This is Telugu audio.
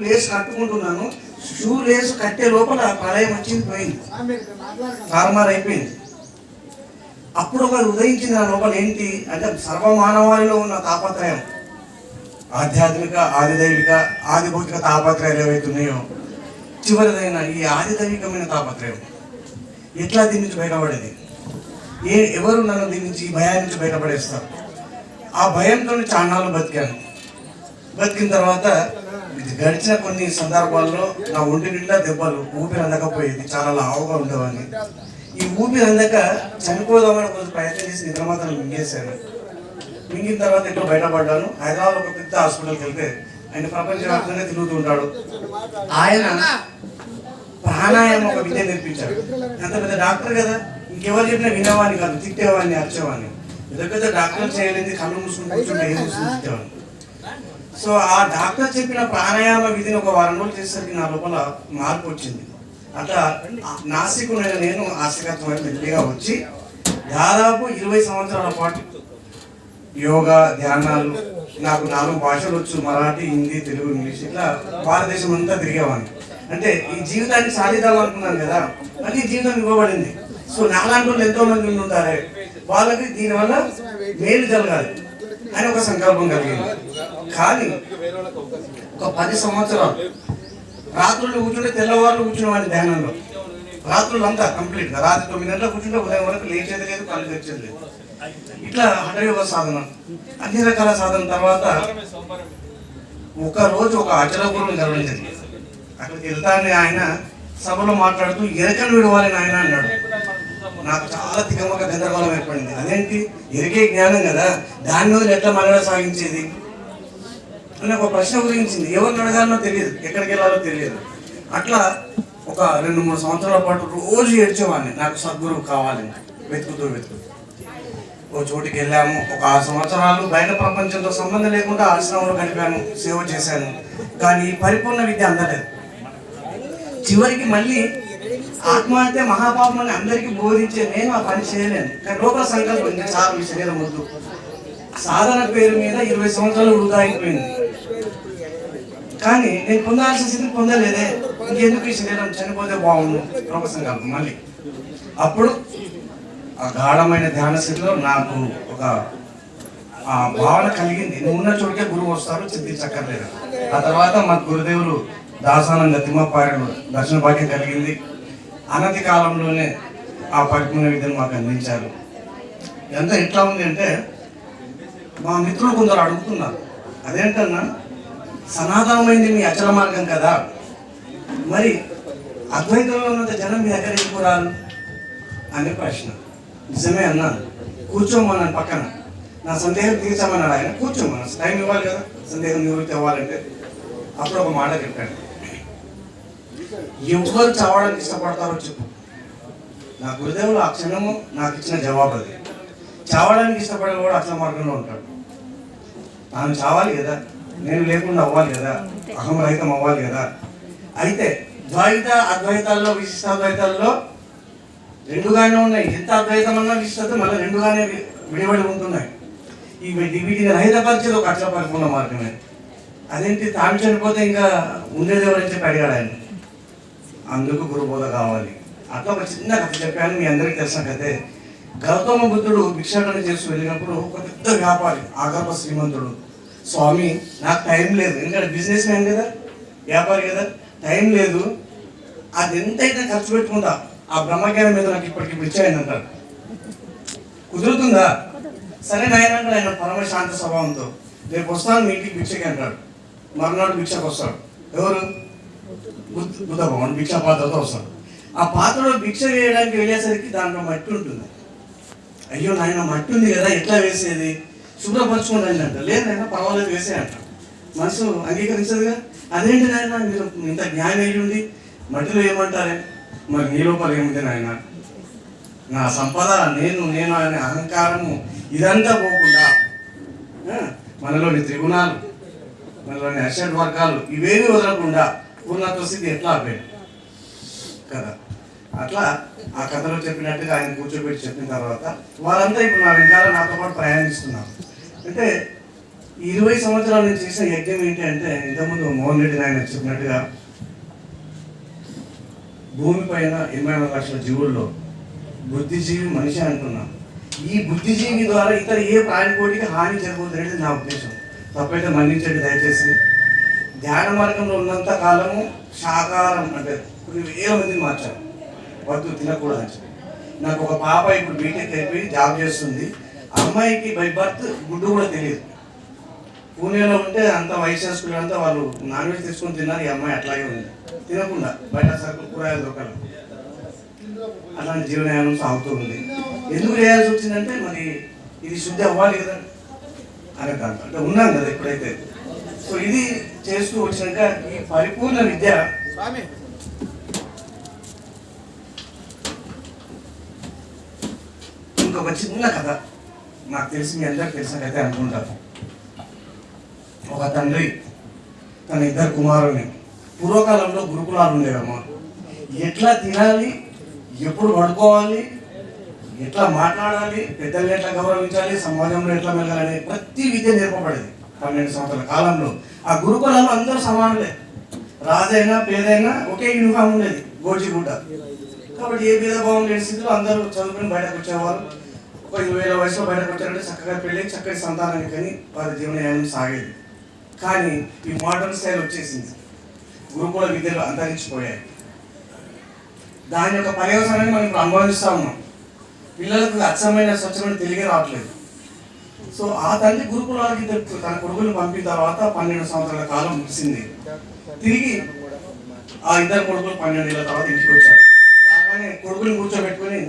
లేస్ కట్టుకుంటున్నాను. షూ లేస్ కట్టే లోపల ప్రళయం వచ్చింది పోయింది. ఫార్మర్ అయిపోయింది. అప్పుడు ఒకరు ఉదయించింది నా లోపల ఏంటి అంటే సర్వమానవాళిలో ఉన్న తాపత్రయం. ఆధ్యాత్మిక ఆదిదైవిక ఆదిభౌతిక తాపత్రయాలు ఏవైతే ఉన్నాయో చివరిదైన ఈ ఆదిదైవికమైన తాపత్రయం. ఎట్లా దీని నుంచి బయటపడేది? ఏ ఎవరు నన్ను దీని నుంచి ఈ భయాన్ని నుంచి బయటపడేస్తారు? ఆ భయంతో చాన్నాళ్ళు బతికాను. బతికిన తర్వాత గడిచిన కొన్ని సందర్భాల్లో నా ఒంటి నిండా దెబ్బలు ఊపిరి అందకపోయేది. చాలా లావుగా ఉండేవాడిని. ఈ ఊపిరి అందక చనిపోదామని కొంచెం ప్రయత్నం చేసి నిద్రమాత్రం మింగేశాను. మింగిన తర్వాత ఎట్లా బయటపడ్డాను. హైదరాబాద్ ఒక పెద్ద హాస్పిటల్కి వెళ్తే ఆయన ప్రపంచవ్యాప్తంగా తిరుగుతూ ఉంటాడు. ఆయన ప్రాణాయామం ఒక విద్య నేర్పించాడు. అంత పెద్ద డాక్టర్ కదా? ఇంకెవరు చెప్పినా వినేవాడిని కాదు తిట్టేవాడిని అరిచేవాడిని. పెద్ద పెద్ద డాక్టర్ చేయలేదు కళ్ళు మూసుకుని కూర్చుంటే ఏం మూసుకుని తిట్టేవాడిని. సో ఆ డాక్టర్ చెప్పిన ప్రాణాయామ విధిని ఒక వారం రోజులు చేసేసరికి నా లోపల మార్పు వచ్చింది. అట్లా నాసికునైన నేను ఆశకత్వం మెల్లిగా వచ్చి దాదాపు ఇరవై సంవత్సరాల పాటు యోగా ధ్యానాలు నాకు నాలుగు భాషలు వచ్చు మరాఠీ హిందీ తెలుగు ఇంగ్లీష్ ఇట్లా భారతదేశం అంతా తిరిగేవాడిని. అంటే ఈ జీవితాన్ని సాధిద్దామనుకున్నాను కదా మళ్ళీ జీవితం ఇవ్వబడింది. సో నాలాంటి వాళ్ళు ఎంతో మంది ఉంటారే వాళ్ళకి దీనివల్ల మేలు జరగాలి. అని ఒక సంకల్పం కలిగింది. కానీ ఒక పది సంవత్సరాలు రాత్రులు కూర్చుంటే తెల్లవారులు కూర్చునేవాడిని ధ్యానంలో. రాత్రులు అంతా కంప్లీట్గా రాత్రి తొమ్మిది గంటలకు కూర్చుంటే ఉదయం వరకు లేచేది లేదు కళ్ళు తెచ్చేది లేదు. ఇట్లా హఠయోగ సాధన. అన్ని రకాల సాధన తర్వాత ఒక రోజు ఒక అచలపురం జరగడం జరిగింది అక్కడికి వెళ్తానే ఆయన సభలో మాట్లాడుతూ ఎరకలు విడవాలి ఆయన అన్నాడు. నాకు చాలా తికమక గందరగోళం ఏర్పడింది. అదేంటి? ఎరిగే జ్ఞానం కదా. దాని మీద ఎట్లా మనుగడ సాగించేది? అని ఒక ప్రశ్న గురించింది ఎవరిని అడగాలనో తెలియదు. ఎక్కడికి వెళ్ళాలో తెలియదు. అట్లా ఒక రెండు మూడు సంవత్సరాల పాటు రోజు ఏడ్చేవాడిని. నాకు సద్గురువు కావాలని వెతుకుతూ వెతుకుతూ. ఓ చోటికి వెళ్ళాము. ఒక ఆరు సంవత్సరాలు బయట ప్రపంచంతో సంబంధం లేకుండా ఆశ్రమంలో గడిపాను. సేవ చేశాను. కానీ పరిపూర్ణ విద్య అందలేదు. చివరికి మళ్ళీ ఆత్మహత్య మహాపాపం అని అందరికీ బోధించే నేను ఆ పని చేయలేను. కానీ లోపల సంకల్పం ఇంకా చాలు ఈ శరీరం వద్దు. సాధన పేరు మీద ఇరవై సంవత్సరాలు వృధా అయిపోయింది కానీ నేను పొందాల్సిన స్థితిని పొందలేదే. ఇంకెందుకు ఈ శరీరం చనిపోతే బాగుండు? లోక సంకల్పం మళ్ళీ. అప్పుడు ఆ గాఢమైన ధ్యాన స్థితిలో నాకు ఒక ఆ భావన కలిగింది. నువ్వు ఉన్న చోటుకే గురువు వస్తారు చింతించక్కర్లేదు. ఆ తర్వాత మా గురుదేవులు దాసానంద తిమ్మపాయలు దర్శన భాగ్యం కలిగింది. అనతి కాలంలోనే ఆ పద్మన విద్యను మాకు అందించారు. ఎంత ఎట్లా ఉంది అంటే మా మిత్రులు కొందరు అడుగుతున్నారు అదేంటన్నా సనాతనమైంది మీ అచల మార్గం కదా. మరి అద్వైతంలో ఉన్నంత జనం మీ దగ్గర ఎందుకు అనే ప్రశ్న. నిజమే అన్నాను కూర్చోమన్నాను పక్కన. నా సందేహం తీర్చామన్నాడు ఆయన. కూర్చోమన్నాను టైం ఇవ్వాలి కదా. సందేహం నివృత్తి అవ్వాలంటే అప్పుడు ఒక మాట చెప్పాడు. ఎవరు చావడానికి ఇష్టపడతారో చెప్పు. నా గురుదేవులు ఆ క్షణము నాకు ఇచ్చిన జవాబు అది. చావడానికి ఇష్టపడే వాడు అట్ల మార్గంలో ఉంటాడు. తాను చావాలి కదా? నేను లేకుండా అవ్వాలి కదా? అహం రహితం అవ్వాలి కదా? అయితే ద్వైత అద్వైతాల్లో విశిష్టాద్వైతాల్లో రెండుగానే ఉన్నాయి. ఎంత అద్వైతం అన్నా విశిష్టత మళ్ళీ రెండుగానే విడిబడి విడివడి ఉంటున్నాయి. ఈ వీటి- వీటిని రహితపరిచేది ఒక అట్ల పరిపూర్ణ మార్గమే. అదేంటి? తాను చనిపోతే ఇంకా ఉండేది ఎవరని చెప్పి అడిగాడు ఆయన? అందుకు గురుబోధ కావాలి. అట్లా ఒక చిన్న కథ చెప్పాను మీ అందరికీ తెలిసిన కథే. గౌతమ బుద్ధుడు భిక్షాటన చేసి వెళ్ళినప్పుడు ఒక పెద్ద వ్యాపారి ఆగర్భ శ్రీమంతుడు. స్వామి నాకు టైం లేదు. ఎందుకంటే బిజినెస్ మ్యాన్ కదా వ్యాపారి కదా టైం లేదు. అది ఎంతైతే ఖర్చు పెట్టుకుంటా. ఆ బ్రహ్మజ్ఞానం మీద నాకు ఇప్పటికి భిక్ష అంటారు. కుదురుతుందా? సరే నాయన ఆయన పరమశాంత స్వభావంతో. రేపు వస్తాను మీ ఇంటికి భిక్షకి అంటాడు. మరునాడు భిక్షకు వస్తాడు. ఎవరు? బుద్ధ బుద్ధ భిక్షా పాత్రతో వస్తాడు. ఆ పాత్రలో భిక్ష వేయడానికి వెళ్ళేసరికి దాంట్లో మట్టి ఉంటుంది. అయ్యో నాయన మట్టి ఉంది కదా ఎట్లా వేసేది? శుభ్రపరచుకోండి అంట లేదు నాయన పర్వాలేదు వేసే అంట మనసు అంగీకరించదుగా? అదేంటి నాయన మీరు ఇంత జ్ఞానం అయ్యి ఉండి మట్టిలో ఏమంటారే? మరి నీ లోపల ఏముంది నాయన? నా సంపద నేను నేను అనే అహంకారము ఇదంతా పోకుండా మనలోని త్రిగుణాలు మనలోని అషడ్ వర్గాలు ఇవేమీ వదలకుండా ఊర్లతో వస్తుంది ఎట్లా అబ్బాయి? కదా. అట్లా ఆ కథలో చెప్పినట్టుగా ఆయన కూర్చోబెట్టి చెప్పిన తర్వాత వాళ్ళంతా ఇప్పుడు నా వెనకాల నాతో పాటు ప్రయాణిస్తున్నారు. అంటే ఇరవై సంవత్సరాల నుంచి చేసిన యజ్ఞం ఏంటి అంటే ఇంతకుముందు మోహన్ రెడ్డి నాయన చెప్పినట్టుగా భూమి పైన ఎనభై నాలుగు లక్షల జీవుల్లో బుద్ధిజీవి మనిషి అంటున్నాం ఈ బుద్ధిజీవి ద్వారా ఇతర ఏ ప్రాణికోటికి హాని జరగబోతున్నది నా ఉద్దేశం. తప్పైతే మన్నించండి దయచేసి. ధ్యాన మార్గంలో ఉన్నంత కాలము సాకారం అంటే కొన్ని వేల మందిని మార్చారు వద్దు తినకూడదు అని చెప్పి. నాకు ఒక పాప ఇప్పుడు బీటెక్ అయిపోయి జాబ్ చేస్తుంది. అమ్మాయికి బై బర్త్ గుడ్డు కూడా తెలియదు. పూణేలో ఉంటే అంత వయసు అంతా వాళ్ళు నాన్ వెజ్ తీసుకొని తిన్నారు ఈ అమ్మాయి అట్లాగే ఉంది. తినకుండా బయట సరుకులు కూరగాయలు దొరకలు. అలాంటి జీవనయానం సాగుతూ ఉంది. ఎందుకు చేయాల్సి వచ్చిందంటే మరి ఇది శుద్ధి అవ్వాలి కదా అనే దాంట్లో. అంటే ఉన్నాం కదా ఎప్పుడైతే. సో ఇది చేస్తూ వచ్చినాక ఈ పరిపూర్ణ విద్య స్వామి. ఇంకొక చిన్న కథ. నాకు తెలిసి మీ అందరికి తెలిసిన కథ అనుకుంటాను. ఒక తండ్రి తన ఇద్దరు కుమారుని పూర్వకాలంలో గురుకులాలు ఉండేవమ్మా. ఎట్లా తినాలి ఎప్పుడు పడుకోవాలి ఎట్లా మాట్లాడాలి పెద్దల్ని ఎట్లా గౌరవించాలి సమాజంలో ఎట్లా మెలగాలి ప్రతి విద్య నేర్పబడేది. పన్నెండు సంవత్సరాల కాలంలో. ఆ గురుకులాలు అందరూ సమానులే. రాజైనా పేదైనా ఒకే యూనిఫామ్ ఉండేది గోజిగుడ్డ కాబట్టి ఏ భేదభావం లేని స్థితిలో అందరూ చదువుకుని బయటకు వచ్చేవారు. ఒక ఇరవై వేల వయసులో బయటకు వచ్చారంటే చక్కగా పెళ్ళి చక్కటి సంతానాన్ని కానీ వారి జీవనయానం సాగేది. కానీ ఈ మోడర్న్ స్టైల్ వచ్చేసింది. గురుకుల విద్యలు అంతరించిపోయాయి. దాని యొక్క పర్యవసానాన్ని మనం ఇప్పుడు అనుభవిస్తా ఉన్నాం. పిల్లలకు అచ్చమైన స్వచ్ఛమైన తెలియ రావట్లేదు. సో ఆ తల్లి గురుకులాలకి తన కొడుకుని పంపిన తర్వాత పన్నెండు సంవత్సరాల కాలం ముగిసింది. తిరిగి ఆ ఇద్దరు కొడుకులు పన్నెండు ఏళ్ళ తర్వాత ఇంటికి వచ్చారు. రాగానే కొడుకుని కూర్చోబెట్టుకుని